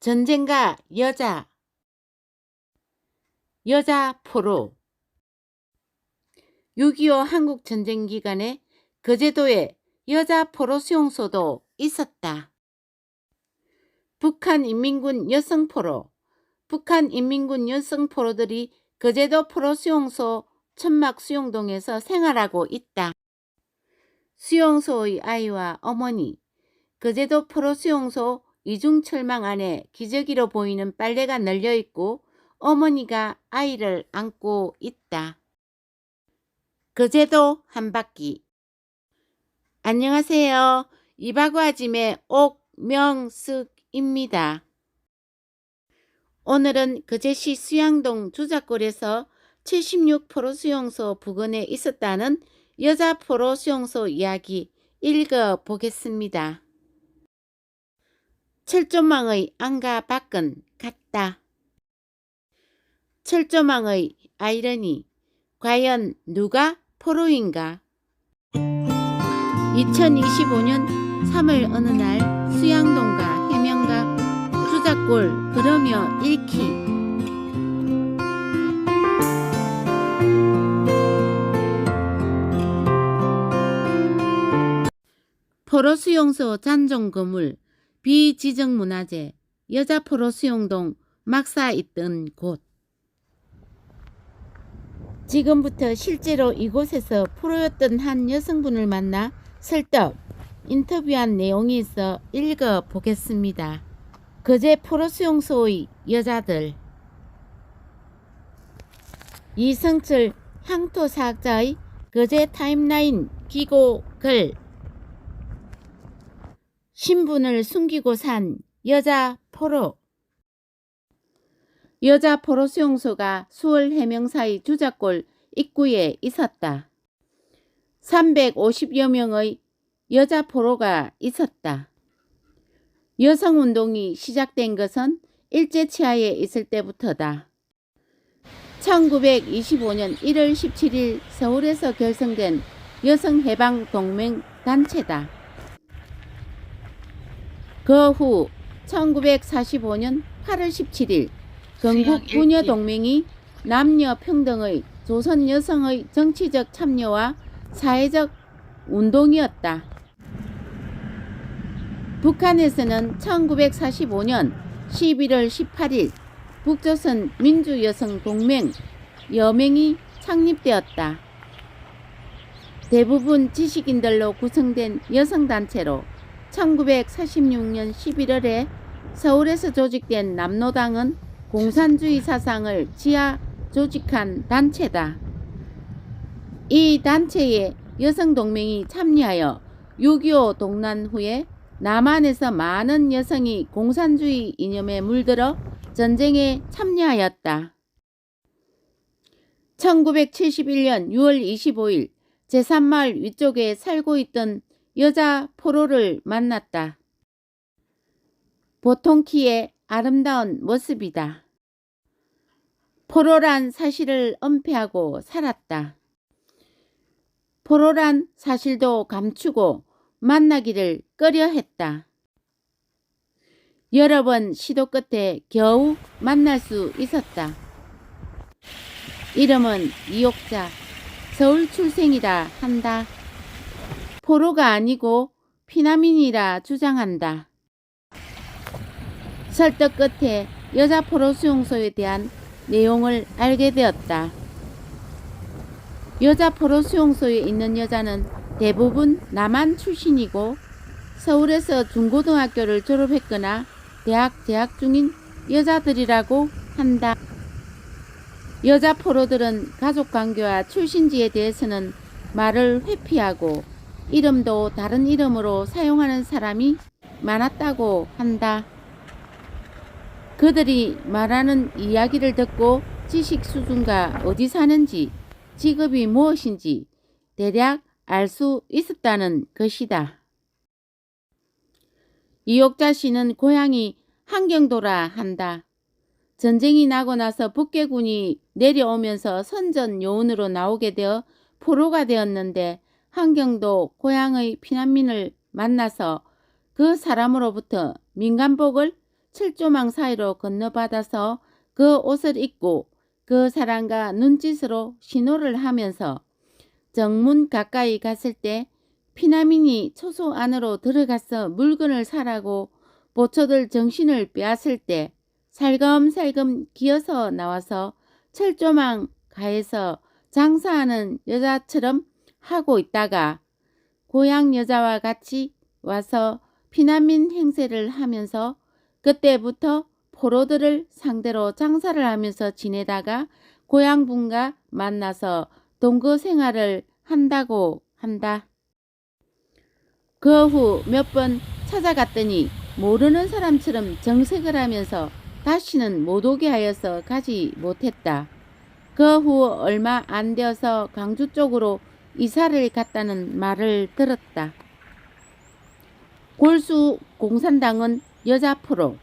전쟁가 여자 여자 포로 6.25 한국 전쟁 기간에 거제도에 여자 포로 수용소도 있었다. 북한 인민군 여성 포로 북한 인민군 여성 포로들이 거제도 포로 수용소 천막 수용동에서 생활하고 있다. 수용소의 아이와 어머니 거제도 포로 수용소 이중 철망 안에 기저귀로 보이는 빨래가 널려 있고 어머니가 아이를 안고 있다. 거제도 한 바퀴 안녕하세요. 이바구아짐의 옥명숙입니다. 오늘은 거제시 수양동 주작골에서 76% 수용소 부근에 있었다는 여자 포로 수용소 이야기 읽어보겠습니다. 철조망의 안과 밖은 같다. 철조망의 아이러니 과연 누가 포로인가? 2025년 3월 어느 날 수양동과 해명가 주작골 그러며 읽기 포로 수용소 잔존 건물 비지정 문화재 여자 포로 수용동 막사 있던 곳 지금부터 실제로 이곳에서 포로였던 한 여성분을 만나 설득 인터뷰한 내용이 있어 읽어보겠습니다. 거제 포로 수용소의 여자들 이성철 향토사학자의 거제 타임라인 기고 글 신분을 숨기고 산 여자 포로 여자 포로 수용소가 수월 해명사의 주작골 입구에 있었다. 350여 명의 여자 포로가 있었다. 여성운동이 시작된 것은 일제치하에 있을 때부터다. 1925년 1월 17일 서울에서 결성된 여성해방동맹 단체다. 그 후 1945년 8월 17일 건국 부녀 동맹이 남녀 평등의 조선 여성의 정치적 참여와 사회적 운동이었다. 북한에서는 1945년 11월 18일 북조선 민주여성 동맹 여맹이 창립되었다. 대부분 지식인들로 구성된 여성단체로 1946년 11월에 서울에서 조직된 남노당은 공산주의 사상을 지하 조직한 단체다. 이 단체에 여성동맹이 참여하여 6.25 동란 후에 남한에서 많은 여성이 공산주의 이념에 물들어 전쟁에 참여하였다. 1971년 6월 25일 제3마을 위쪽에 살고 있던 여자 포로를 만났다. 보통 키의 아름다운 모습이다. 포로란 사실을 은폐하고 살았다. 포로란 사실도 감추고 만나기를 꺼려 했다. 여러 번 시도 끝에 겨우 만날 수 있었다. 이름은 이옥자, 서울 출생이라 한다. 포로가 아니고 피난민이라 주장한다. 설득 끝에 여자 포로 수용소에 대한 내용을 알게 되었다. 여자 포로 수용소에 있는 여자는 대부분 남한 출신이고 서울에서 중고등학교를 졸업했거나 대학 재학 중인 여자들이라고 한다. 여자 포로들은 가족 관계와 출신지에 대해서는 말을 회피하고 이름도 다른 이름으로 사용하는 사람이 많았다고 한다. 그들이 말하는 이야기를 듣고 지식 수준과 어디 사는지 직업이 무엇인지 대략 알 수 있었다는 것이다. 이옥자 씨는 고향이 한경도라 한다. 전쟁이 나고 나서 북계군이 내려오면서 선전 요원으로 나오게 되어 포로가 되었는데 한경도 고향의 피난민을 만나서 그 사람으로부터 민간복을 철조망 사이로 건너받아서 그 옷을 입고 그 사람과 눈짓으로 신호를 하면서 정문 가까이 갔을 때 피나민이 초소 안으로 들어가서 물건을 사라고 보초들 정신을 빼앗을 때 살금살금 기어서 나와서 철조망 가에서 장사하는 여자처럼 하고 있다가 고향 여자와 같이 와서 피난민 행세를 하면서 그때부터 포로들을 상대로 장사를 하면서 지내다가 고향 분과 만나서 동거 생활을 한다고 한다. 그 후 몇 번 찾아갔더니 모르는 사람처럼 정색을 하면서 다시는 못 오게 하여서 가지 못했다. 그 후 얼마 안 되어서 광주 쪽으로 이사를 갔다는 말을 들었다. 골수 공산당은 여자 포로.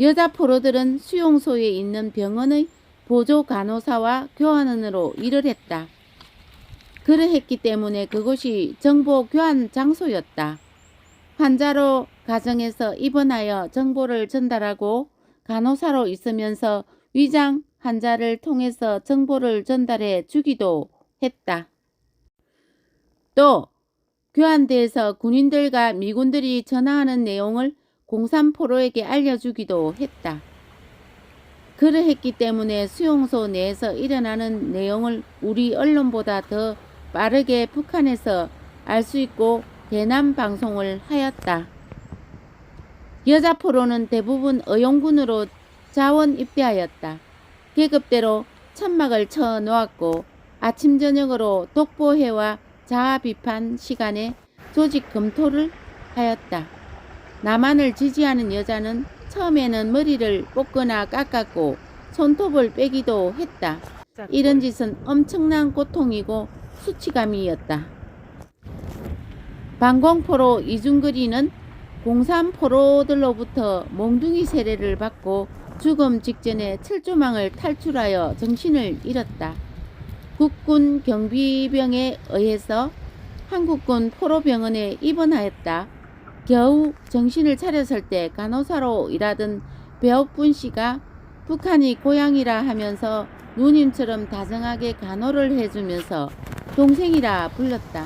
여자 포로들은 수용소에 있는 병원의 보조 간호사와 교환원으로 일을 했다. 그러했기 때문에 그곳이 정보 교환 장소였다. 환자로 가정에서 입원하여 정보를 전달하고 간호사로 있으면서 위장 환자를 통해서 정보를 전달해 주기도 했다. 또 교환대에서 군인들과 미군들이 전화하는 내용을 공산포로에게 알려주기도 했다. 그러했기 때문에 수용소 내에서 일어나는 내용을 우리 언론보다 더 빠르게 북한에서 알 수 있고 대남 방송을 하였다. 여자 포로는 대부분 어용군으로 자원 입대하였다. 계급대로 천막을 쳐 놓았고 아침 저녁으로 독보회와 자아 비판 시간에 조직 검토를 하였다. 남한을 지지하는 여자는 처음에는 머리를 뽑거나 깎았고 손톱을 빼기도 했다. 이런 짓은 엄청난 고통이고 수치감이었다. 방공포로 이중거리는 공산포로들로부터 몽둥이 세례를 받고 죽음 직전에 철조망을 탈출하여 정신을 잃었다. 국군 경비병에 의해서 한국군 포로병원에 입원하였다. 겨우 정신을 차렸을 때 간호사로 일하던 배옥분 씨가 북한이 고향이라 하면서 누님처럼 다정하게 간호를 해주면서 동생이라 불렀다.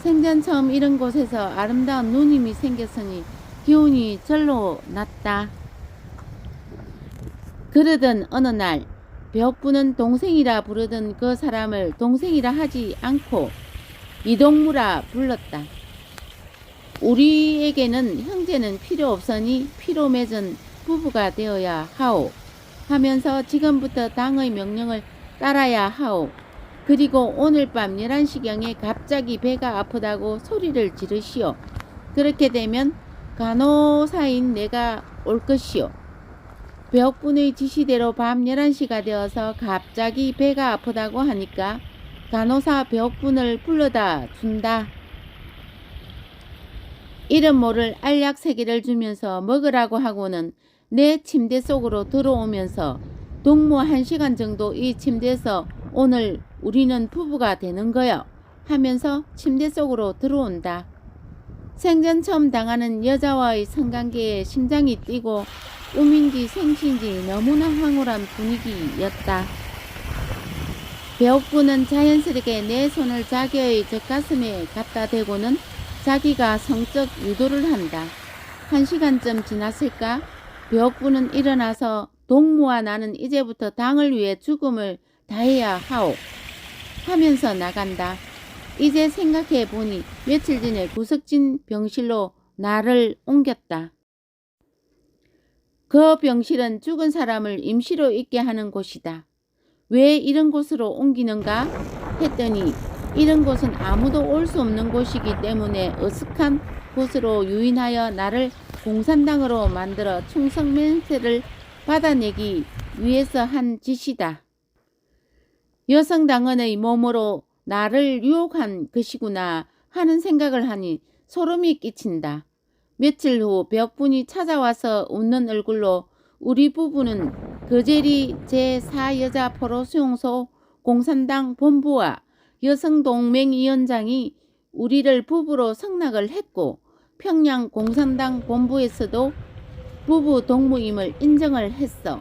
생전 처음 이런 곳에서 아름다운 누님이 생겼으니 기운이 절로 났다. 그러던 어느 날 배옥부는 동생이라 부르던 그 사람을 동생이라 하지 않고 이동무라 불렀다. 우리에게는 형제는 필요 없으니 피로 맺은 부부가 되어야 하오. 하면서 지금부터 당의 명령을 따라야 하오. 그리고 오늘 밤 11시경에 갑자기 배가 아프다고 소리를 지르시오. 그렇게 되면 간호사인 내가 올 것이오. 배옥분의 지시대로 밤 11시가 되어서 갑자기 배가 아프다고 하니까 간호사 배옥분을 불러다 준다. 이름 모를 알약 세 개를 주면서 먹으라고 하고는 내 침대 속으로 들어오면서 동무 한 시간 정도 이 침대에서 오늘 우리는 부부가 되는 거요 하면서 침대 속으로 들어온다. 생전 처음 당하는 여자와의 성관계에 심장이 뛰고 꿈인지 생신지 너무나 황홀한 분위기였다. 배옥부는 자연스럽게 내 손을 자기의 젖가슴에 갖다 대고는 자기가 성적 유도를 한다. 한 시간쯤 지났을까? 배옥부는 일어나서 동무와 나는 이제부터 당을 위해 죽음을 다해야 하오. 하면서 나간다. 이제 생각해 보니 며칠 전에 구석진 병실로 나를 옮겼다. 그 병실은 죽은 사람을 임시로 있게 하는 곳이다. 왜 이런 곳으로 옮기는가 했더니 이런 곳은 아무도 올 수 없는 곳이기 때문에 어색한 곳으로 유인하여 나를 공산당으로 만들어 충성 맹세를 받아내기 위해서 한 짓이다. 여성 당원의 몸으로 나를 유혹한 것이구나 하는 생각을 하니 소름이 끼친다. 며칠 후 벽분이 찾아와서 웃는 얼굴로 우리 부부는 거제리 제4여자 포로 수용소 공산당 본부와 여성동맹위원장이 우리를 부부로 성낙을 했고 평양 공산당 본부에서도 부부 동무임을 인정을 했어.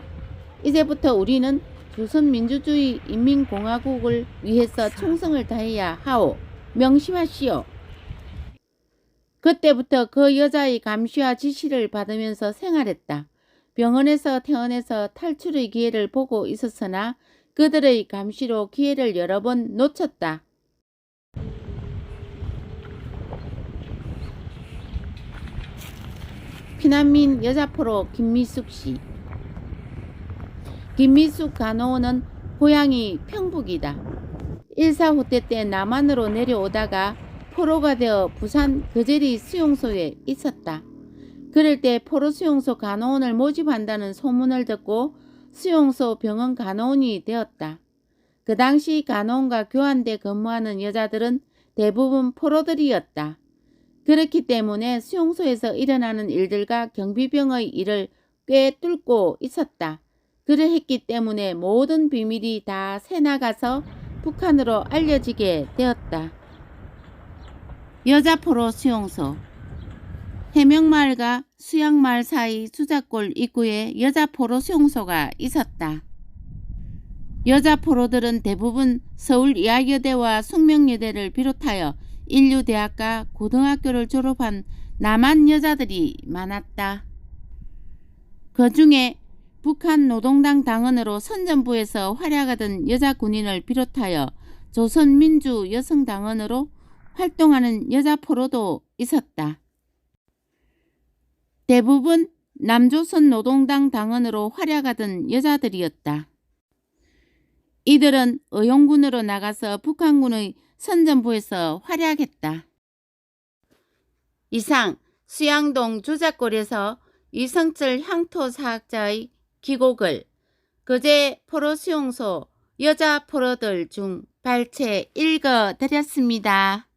이제부터 우리는 조선민주주의 인민공화국을 위해서 충성을 다해야 하오. 명심하시오. 그때부터 그 여자의 감시와 지시를 받으면서 생활했다. 병원에서 퇴원해서 탈출의 기회를 보고 있었으나 그들의 감시로 기회를 여러 번 놓쳤다. 피난민 여자포로 김미숙 씨. 김미숙 간호원은 고향이 평북이다. 일사후퇴 때 남한으로 내려오다가 포로가 되어 부산 거제리 수용소에 있었다. 그럴 때 포로 수용소 간호원을 모집한다는 소문을 듣고 수용소 병원 간호원이 되었다. 그 당시 간호원과 교환대 근무하는 여자들은 대부분 포로들이었다. 그렇기 때문에 수용소에서 일어나는 일들과 경비병의 일을 꽤 뚫고 있었다. 그러했기 때문에 모든 비밀이 다 새나가서 북한으로 알려지게 되었다. 여자 포로 수용소 해명마을과 수양마을 사이 수자골 입구에 여자 포로 수용소가 있었다. 여자 포로들은 대부분 서울 이하여대와 숙명여대를 비롯하여 인류대학과 고등학교를 졸업한 남한 여자들이 많았다. 그 중에 북한 노동당 당원으로 선전부에서 활약하던 여자 군인을 비롯하여 조선민주 여성당원으로 활동하는 여자 포로도 있었다. 대부분 남조선 노동당 당원으로 활약하던 여자들이었다. 이들은 의용군으로 나가서 북한군의 선전부에서 활약했다. 이상 수양동 주작골에서 이성철 향토사학자의 기곡을 거제 포로 수용소 여자 포로들 중 발췌 읽어 드렸습니다.